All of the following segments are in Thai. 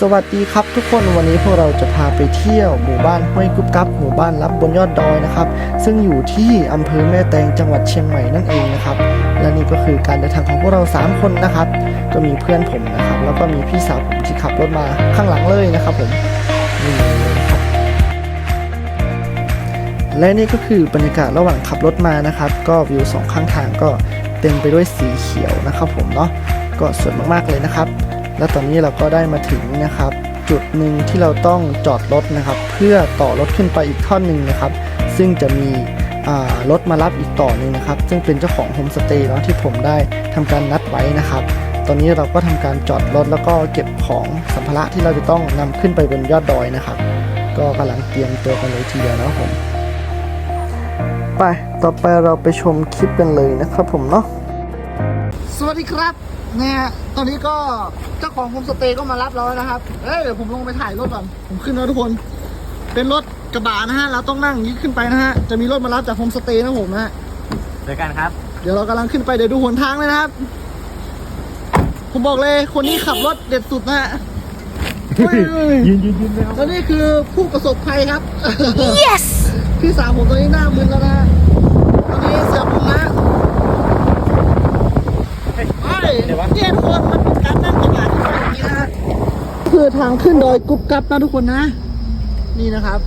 สวัสดีครับทุกคนวันนี้พวกเราจะพาไปเที่ยวหมู่บ้านห้วยกุบกับหมู่บ้านรับบนยอดดอยนะครับ ซึ่งอยู่ที่อำเภอแม่แตงจังหวัดเชียงใหม่นั่นเองนะครับ และนี่ก็คือการเดินทางของพวกเรา 3 คนนะครับ ก็มีเพื่อนผมนะครับ แล้วก็มีพี่สาวผมที่ขับรถมาข้างหลังเลยนะครับผมนี่ครับและนี่ก็คือบรรยากาศระหว่างขับรถมานะครับ ก็วิวสองข้างทางก็เต็มไปด้วยสีเขียวนะครับ ผมเนาะก็สวยมากๆเลยนะครับ และตอนนี้เราก็ได้มาถึงนะครับ จุดหนึ่งที่เราต้องจอดรถนะครับ เพื่อต่อรถขึ้นไปอีกท่อนหนึ่งนะครับ ซึ่งจะมีรถมารับอีกต่อหนึ่งนะครับ ซึ่งเป็นเจ้าของโฮมสเตย์เนาะที่ผมได้ทำการนัดไว้นะครับ ตอนนี้เราก็ทำการจอดรถแล้วก็เก็บของสัมภาระที่เราจะต้องนำขึ้นไปบนยอดดอยนะครับ ก็กำลังเตรียมตัวกันเลยทีเดียวนะครับผมไปต่อไปเราไปชมคลิปกันเลยนะครับผมเนาะ สวัสดีครับนะฮะตอนนี้ก็เจ้าของโฮมสเตย์ก็มารับเราแล้วนะครับ เอ้ยเดี๋ยวผมลงไปถ่ายรถก่อน ผมขึ้นแล้วทุกคน เป็นรถกระบะนะฮะ เราต้องนั่งอย่างนี้ขึ้นไปนะฮะ จะมีรถมารับจากโฮมสเตย์นะผมนะฮะเจอกันครับ เดี๋ยวเรากำลังขึ้นไปเดี๋ยวดูหนทางเลยนะครับ ผมบอกเลยคนนี้ขับรถเด็ดสุดนะฮะเฮ้ยยืนยืนยืนแล้วแล้วนี่คือผู้ประสบภัยครับ yes พี่สาวผมตอนนี้หน้ามึนแล้วนะ ตอนนี้เสือผมนะไอ้เนี่ยทุกคนมันเป็นการนั่งกระบะที่แบบนี้นะฮะ คือทางขึ้นดอยกุบกับนะทุกคนนะ นี่นะครับ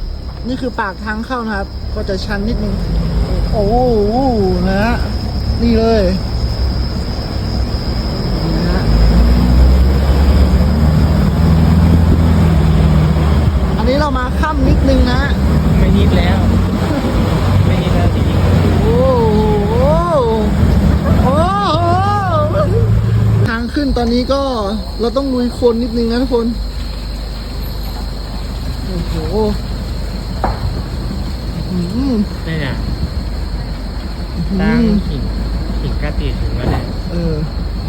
นี่คือปากทางเข้านะครับ ก็จะชันนิดนึง โอ้โหนะฮะนี่เลยนี่นะฮะอันนี้เรามาค่ำนิดนึงนะ ไม่นิดแล้ว ไม่นิดแล้วจริงโอ้โหโอ้โหทางขึ้นตอนนี้ก็เราต้องลุยโคลนนิดนึงนะทุกคน โอ้โหอื้อหือๆนี่เนี่ยอื้อหืตั้งอขิงขิงกระตีถึงแล้วเนี่ยเออ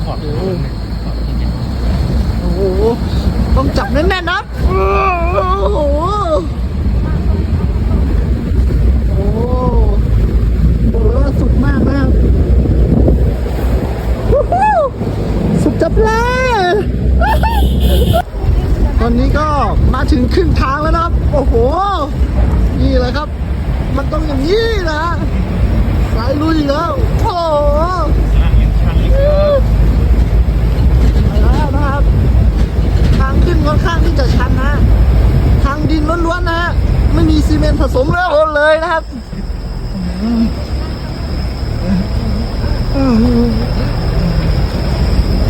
ขอบคุณนะขอบคุณเนี่ย โอ้โห ต้องจับแน่นๆนะโอ้โห โอ้โหโอ้โหสุดมากนะครับวู้ฮู้สุดจับเลย ตอนนี้ก็มาถึงครึ่งทางแล้วนะครับ โอ้โห นี่แหละครับ มันต้องอย่างนี้นะสายลุยแล้วโอ้โหทางยังชันเลยครับไปแล้วนะครับ ทางขึ้นค่อนข้างที่จะชันนะ ทางดินล้วนๆนะฮะ ไม่มีซีเมนต์ผสมแล้วเลยนะครับ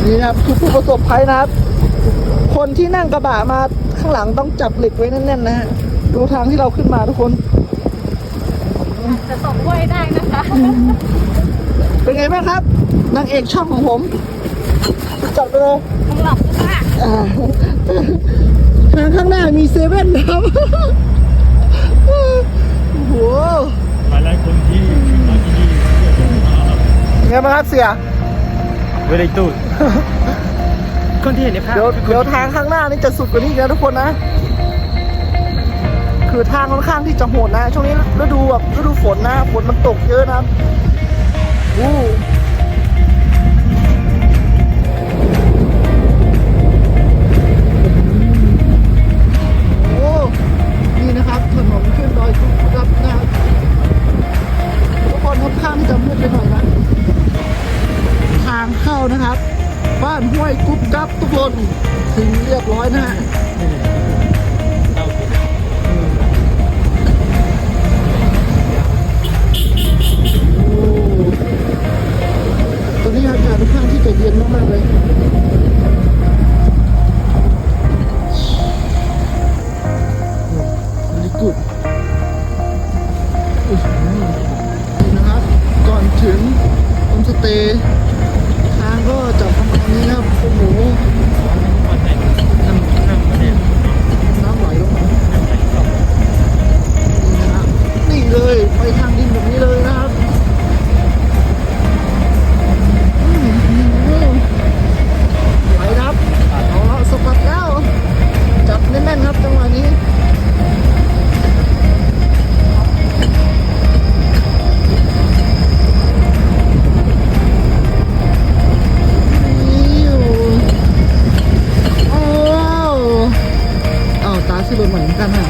นี่นะครับคือผู้ประสบภัยนะครับ คนที่นั่งกระบะมาข้างหลังต้องจับเหล็กไว้แน่นๆนะฮะดูทางที่เราขึ้นมาทุกคนจะตกห้วยได้นะคะ เป็นไงบ้างครับนางเอกช่องของผมจับไปเลยมึงหลับมากอ่าทางข้างหน้ามีเซเว่นนะครับโอ้โหหลายหลายคนที่ขึ้นมาที่นี่ไงบ้างครับเสียเวลาตูด คนที่เห็นในภาพเดี๋ยวคือคนเดี๋ยวทางข้างหน้านี่จะสุดกว่านี้อีกนะทุกคนนะ คือทางค่อนข้างที่จะโหดนะ ช่วงนี้ฤดูแบบฤดูฝนนะฝนมันตกเยอะนะครับอู้โอ้นี่นะครับ บ้านห้วยกุ๊บกับทุกคนถึงเรียบร้อยนะตอนนี้อากาศทุกนข้างที่จะเย็นมากๆเลยลิกุดนะครับ ก่อนถึงโฮมสเตย์ กันนะ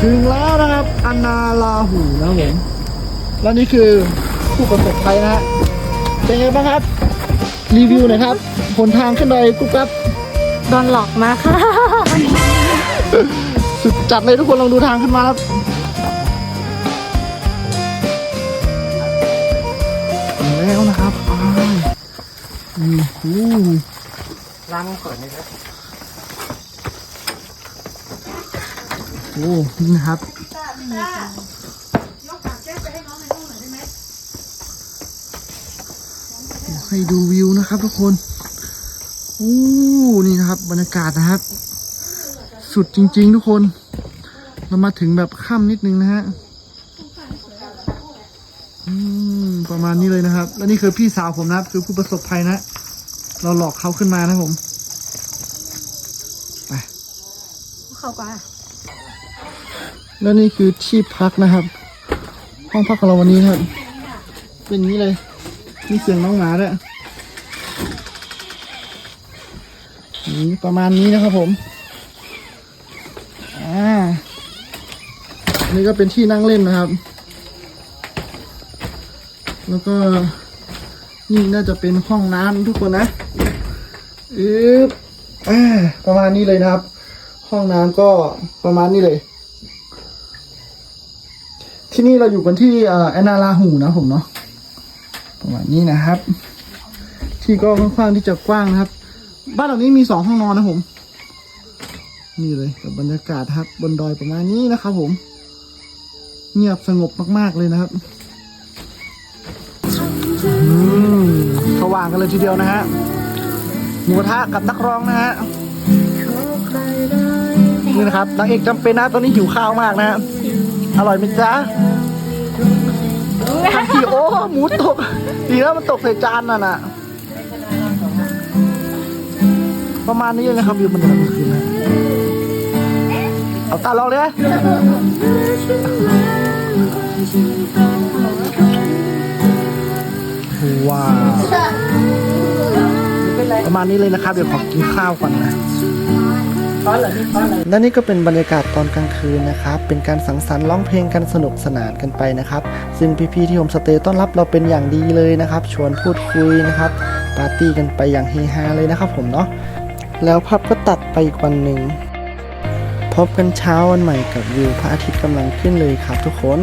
ถึงแล้วนะครับอนาลาหูนะครับผมแล้วนี่คือผู้ประสบภัยนะฮะเป็นไงบ้างครับ รีวิวหน่อยครับหนทางขึ้นดอยกุ๊บกับโดนหลอกมาค่ะ สุดจัดเลยทุกคนลองดูทางขึ้นมาครับถึงแล้วนะครับอ้าวอืมโอ้ล้างก่อนนะครับ โหนี่นะครับให้ดูวิวนะครับทุกคนโอ้นี่นะครับ บรรยากาศนะครับ สุดจริง ๆ ทุกคน เรามาถึงแบบค่ำนิดนึงนะฮะอืมประมาณนี้เลยนะครับ และนี่คือพี่สาวผมนะครับ คือผู้ประสบภัยนะ เราหลอกเขาขึ้นมานะผม ไป เขากว่า และนี่คือที่พักนะครับ ห้องพักของเราวันนี้นะครับ เป็นอย่างนี้เลย มีเสียงน้องหมาด้วยนี่ประมาณนี้นะครับผมอ่านี่ก็เป็นที่นั่งเล่นนะครับ แล้วก็นี่น่าจะเป็นห้องน้ำทุกคนนะอึ๊บอ่าประมาณนี้เลยนะครับ ห้องน้ำก็ประมาณนี้เลย ที่นี่เราอยู่กันที่แอนนาลาหูนะผมเนาะประมาณนี้นะครับ ที่ก็ค่อนข้างที่จะกว้างนะครับ บ้านหลังนี้มีสองห้องนอนนะผม นี่เลยกับบรรยากาศครับ บนดอยประมาณนี้นะครับ ผม เงียบสงบมากๆเลยนะครับสว่างกันเลยทีเดียวนะฮะหมูทะกับนักร้องนะฮะนี่นะครับนางเอกจำเป็นนะตอนนี้หิวข้าวมากนะฮะ อร่อยไหมจ๊ะทันทีโอ้หมูตก ดีแล้วมันตกใส่จานน่ะน่ะ ประมาณนี้เลยนะครับวิวบรรยากาศกลางคืนนะเอาตาลองเลยว้าวประมาณนี้เลยนะครับ เดี๋ยวขอกินข้าวก่อนนะ และนี่ก็เป็นบรรยากาศตอนกลางคืนนะครับ เป็นการสังสรรค์ร้องเพลงกันสนุกสนานกันไปนะครับ ซึ่งพี่ๆที่โฮมสเตย์ต้อนรับเราเป็นอย่างดีเลยนะครับ ชวนพูดคุยนะครับ ปาร์ตี้กันไปอย่างเฮฮาเลยนะครับผมเนาะ แล้วภาพก็ตัดไปอีกวันหนึ่ง พบกันเช้าวันใหม่กับวิวพระอาทิตย์กำลังขึ้นเลยครับทุกคน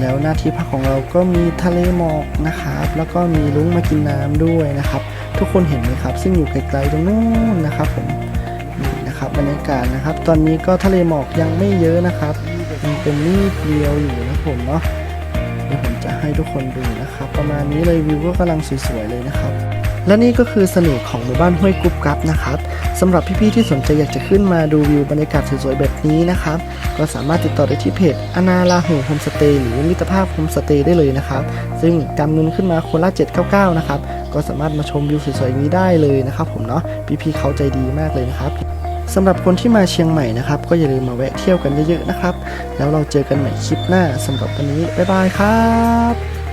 แล้วหน้าที่พักของเราก็มีทะเลหมอกนะครับ แล้วก็มีลุงมากินน้ำด้วยนะครับ ทุกคนเห็นไหมครับ ซึ่งอยู่ไกลๆตรงนู้นนะครับผม นะครับบรรยากาศนะครับ ตอนนี้ก็ทะเลหมอกยังไม่เยอะนะครับยังเป็นนิดเดียวอยู่นะผมเนาะเดี๋ยวผมจะให้ทุกคนดูนะครับ ประมาณนี้เลยวิวก็กำลังสวยๆเลยนะครับ และนี่ก็คือเสน่ห์ของหมู่บ้านห้วยกุ๊บกับนะครับสำหรับพี่ๆที่สนใจอยากจะขึ้นมาดูวิวบรรยากาศสวยๆแบบนี้นะครับ ก็สามารถติดต่อได้ที่เพจอนาลาหูโฮมสเตย์หรือมิตรภาพโฮมสเตย์ได้เลยนะครับ ซึ่งกำเงินขึ้นมาคนละ799 นะครับ ก็สามารถมาชมวิวสวยๆนี้ได้เลยนะครับ ผมเนาะพี่ๆเขาใจดีมากเลยนะครับ สำหรับคนที่มาเชียงใหม่นะครับ ก็อย่าลืมมาแวะเที่ยวกันเยอะๆนะครับ แล้วเราเจอกันใหม่คลิปหน้าสำหรับวันนี้บ๊ายบายครับ